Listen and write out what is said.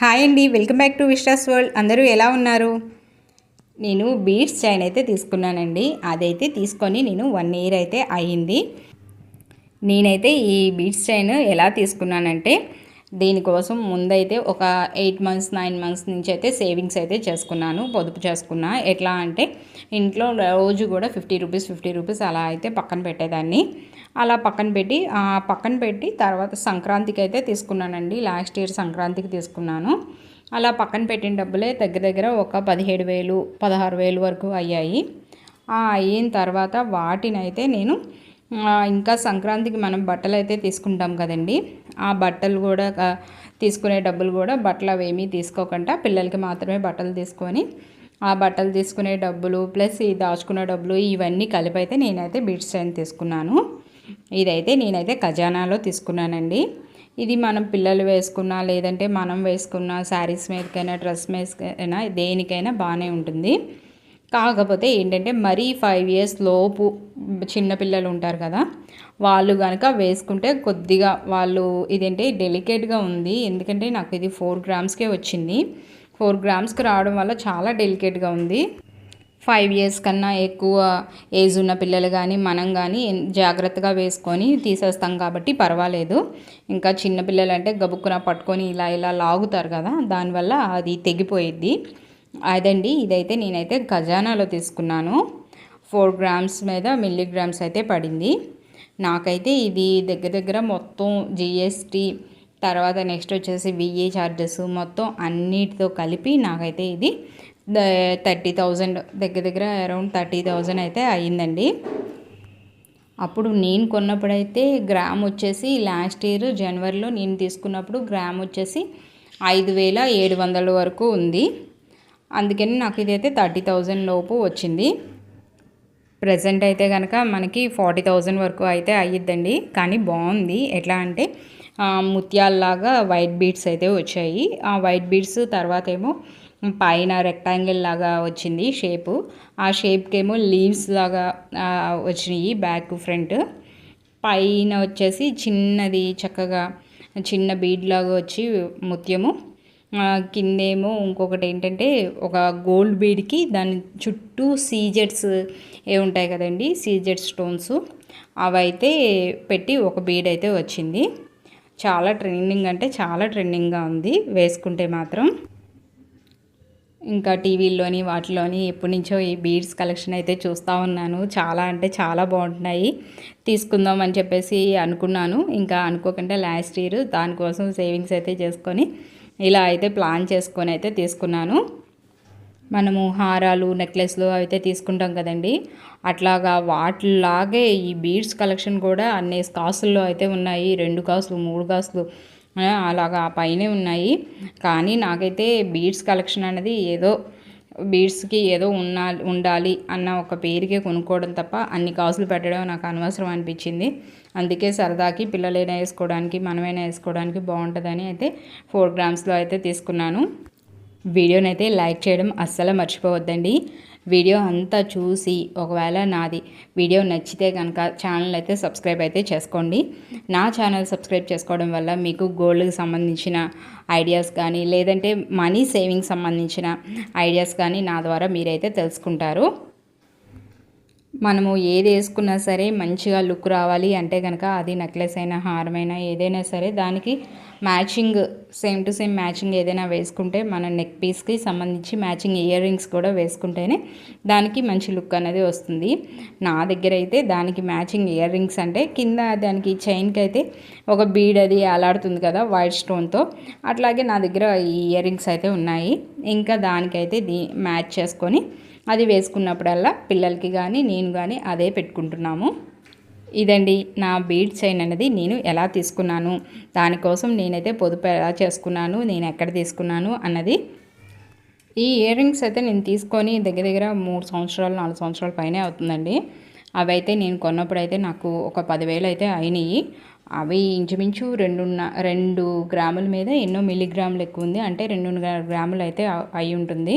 Hi అండి welcome back to Vishwas world. అందరూ ఎలా ఉన్నారు? నేను బీడ్స్ చైన్ అయితే తీసుకున్నానండి. అదైతే తీసుకొని నేను వన్ ఇయర్ అయితే అయ్యింది నేనైతే ఈ బీడ్స్ చైన్ ఎలా తీసుకున్నానంటే దీనికోసం ముందైతే ఒక ఎయిట్ మంత్స్ నైన్ మంత్స్ నుంచి అయితే సేవింగ్స్ అయితే చేసుకున్నాను పొదుపు చేసుకున్నా. ఎట్లా అంటే ఇంట్లో రోజు కూడా ఫిఫ్టీ రూపీస్ ఫిఫ్టీ రూపీస్ అలా అయితే పక్కన పెట్టేదాన్ని. అలా పక్కన పెట్టి పక్కన పెట్టి తర్వాత సంక్రాంతికి అయితే తీసుకున్నానండి. లాస్ట్ ఇయర్ సంక్రాంతికి తీసుకున్నాను. అలా పక్కన పెట్టిన డబ్బులే దగ్గర దగ్గర ఒక పదిహేడు వేలు పదహారు వేలు వరకు అయ్యాయి. అయిన తర్వాత వాటినైతే నేను ఇంకా సంక్రాంతికి మనం బట్టలు అయితే తీసుకుంటాం కదండి. ఆ బట్టలు కూడా తీసుకునే డబ్బులు కూడా బట్టలు అవేమీ తీసుకోకుండా పిల్లలకి మాత్రమే బట్టలు తీసుకొని ఆ బట్టలు తీసుకునే డబ్బులు ప్లస్ ఈ దాచుకునే డబ్బులు ఇవన్నీ కలిపి అయితే నేనైతే బీట్స్ చైన్ తీసుకున్నాను. ఇదైతే నేనైతే ఖజానాలో తీసుకున్నానండి. ఇది మనం పిల్లలు వేసుకున్నా లేదంటే మనం వేసుకున్న శారీస్ మీదకైనా డ్రెస్ మీదకైనా దేనికైనా బాగానే ఉంటుంది. కాకపోతే ఏంటంటే మరీ ఫైవ్ ఇయర్స్ లోపు చిన్నపిల్లలు ఉంటారు కదా వాళ్ళు కనుక వేసుకుంటే కొద్దిగా వాళ్ళు ఇదేంటి డెలికేట్గా ఉంది. ఎందుకంటే నాకు ఇది ఫోర్ గ్రామ్స్కే వచ్చింది. ఫోర్ గ్రామ్స్కి రావడం వల్ల చాలా డెలికేట్గా ఉంది. ఫైవ్ ఇయర్స్ కన్నా ఎక్కువ ఏజ్ ఉన్న పిల్లలు కానీ మనం కానీ జాగ్రత్తగా వేసుకొని తీసేస్తాం కాబట్టి పర్వాలేదు. ఇంకా చిన్నపిల్లలు అంటే గబుక్కున పట్టుకొని ఇలా ఇలా లాగుతారు కదా దానివల్ల అది తెగిపోయిద్ది. అదండి ఇదైతే నేనైతే ఖజానాలో తీసుకున్నాను. ఫోర్ గ్రామ్స్ మీద మిల్లీగ్రామ్స్ అయితే పడింది. నాకైతే ఇది దగ్గర దగ్గర మొత్తం జిఎస్టీ తర్వాత నెక్స్ట్ వచ్చేసి విఏ ఛార్జెస్ మొత్తం అన్నిటితో కలిపి నాకైతే ఇది థర్టీ థౌజండ్ దగ్గర దగ్గర అరౌండ్ థర్టీ థౌజండ్ అయితే అయ్యిందండి. అప్పుడు నేను కొన్నప్పుడైతే గ్రామ్ వచ్చేసి లాస్ట్ ఇయర్ జనవరిలో నేను తీసుకున్నప్పుడు గ్రామ్ వచ్చేసి ఐదు వేల ఏడు వందల వరకు ఉంది. అందుకని నాకు ఇదైతే థర్టీ థౌజండ్ లోపు వచ్చింది. ప్రజెంట్ అయితే కనుక మనకి ఫార్టీ థౌజండ్ వరకు అయితే అయ్యిద్దండి కానీ బాగుంది. ఎట్లా అంటే ముత్యాల్లాగా వైట్ బీడ్స్ అయితే వచ్చాయి. ఆ వైట్ బీడ్స్ తర్వాత ఏమో పైన రెక్టాంగిల్ లాగా వచ్చింది షేపు. ఆ షేప్కి ఏమో లీవ్స్ లాగా వచ్చినాయి బ్యాక్ ఫ్రంట్. పైన వచ్చేసి చిన్నది చక్కగా చిన్న బీడ్ లాగా వచ్చి ముత్యము. కిందేమో ఇంకొకటి ఏంటంటే ఒక గోల్డ్ బీడ్కి దాని చుట్టూ సీజెట్స్ ఏ ఉంటాయి కదండి సీజెట్ స్టోన్స్. అవైతే పెట్టి ఒక బీడ్ అయితే వచ్చింది. చాలా ట్రెండింగ్ అంటే చాలా ట్రెండింగ్గా ఉంది వేసుకుంటే మాత్రం. ఇంకా టీవీల్లోని వాటిలోని ఎప్పటి నుంచో ఈ బీడ్స్ కలెక్షన్ అయితే చూస్తూ ఉన్నాను. చాలా అంటే చాలా బాగుంటున్నాయి. తీసుకుందాం అని చెప్పేసి అనుకున్నాను. ఇంకా అనుకోకుండా లాస్ట్ ఇయర్ దానికోసం సేవింగ్స్ అయితే చేసుకొని ఇలా అయితే ప్లాన్ చేసుకొని అయితే తీసుకున్నాను. మనము హారాలు నెక్లెస్లు అయితే తీసుకుంటాం కదండి. అట్లాగా వాటిలాగే ఈ బీడ్స్ కలెక్షన్ కూడా అన్ని కాసుల్లో అయితే ఉన్నాయి. రెండు కాసులు మూడు కాసులు అలాగా పైనే ఉన్నాయి. కానీ నాకైతే బీడ్స్ కలెక్షన్ అనేది ఏదో బీడ్స్కి ఏదో ఉన్నా ఉండాలి అన్న ఒక పేరుకే కొనుక్కోవడం తప్ప అన్ని కాసులు పెట్టడం నాకు అనవసరం అనిపించింది. అందుకే సరదాకి పిల్లలైనా వేసుకోవడానికి మనమైనా వేసుకోవడానికి బాగుంటుందని అయితే ఫోర్ గ్రామ్స్లో అయితే తీసుకున్నాను. వీడియోని అయితే లైక్ చేయడం అస్సలు మర్చిపోవద్దండి. వీడియో అంతా చూసి ఒకవేళ నాది వీడియో నచ్చితే కనుక ఛానల్ అయితే సబ్స్క్రైబ్ అయితే చేసుకోండి. నా ఛానల్ సబ్స్క్రైబ్ చేసుకోవడం వల్ల మీకు గోల్డ్కి సంబంధించిన ఐడియాస్ కానీ లేదంటే మనీ సేవింగ్ సంబంధించిన ఐడియాస్ కానీ నా ద్వారా మీరైతే తెలుసుకుంటారు. మనము ఏది వేసుకున్నా సరే మంచిగా లుక్ రావాలి అంటే కనుక అది నెక్లెస్ అయినా హారమైనా ఏదైనా సరే దానికి matching same to same matching ఏదైనా వేసుకుంటే మన నెక్ పీస్కి సంబంధించి మ్యాచింగ్ ఇయర్ రింగ్స్ కూడా వేసుకుంటేనే దానికి మంచి లుక్ అనేది వస్తుంది. నా దగ్గర అయితే దానికి మ్యాచింగ్ ఇయర్ రింగ్స్ అంటే కింద దానికి చైన్కి అయితే ఒక బీడ్ అది అలాడుతుంది కదా వైట్ స్టోన్తో అట్లాగే నా దగ్గర ఈ ఇయర్ రింగ్స్ అయితే ఉన్నాయి. ఇంకా దానికైతే దీ మ్యాచ్ చేసుకొని అది వేసుకున్నప్పుడల్లా పిల్లలకి కానీ నేను కానీ అదే పెట్టుకుంటున్నాము. ఇదండి నా బీడ్ చైన్ అనేది నేను ఎలా తీసుకున్నాను? దానికోసం నేనైతే పొదుపు ఎలా చేసుకున్నాను? నేను ఎక్కడ తీసుకున్నాను? అన్నది ఈ ఇయర్ రింగ్స్ అయితే నేను తీసుకొని దగ్గర దగ్గర మూడు సంవత్సరాలు నాలుగు సంవత్సరాల పైనే అవుతుందండి. అవి అయితే నేను కొన్నప్పుడు అయితే నాకు ఒక పదివేలు అయితే అయినాయి. అవి ఇంచుమించు రెండున్న రెండు గ్రాముల మీద ఎన్నో మిల్లీగ్రాములు ఎక్కువ ఉంది. అంటే రెండున్నర గ్రాములు అయితే అయి ఉంటుంది.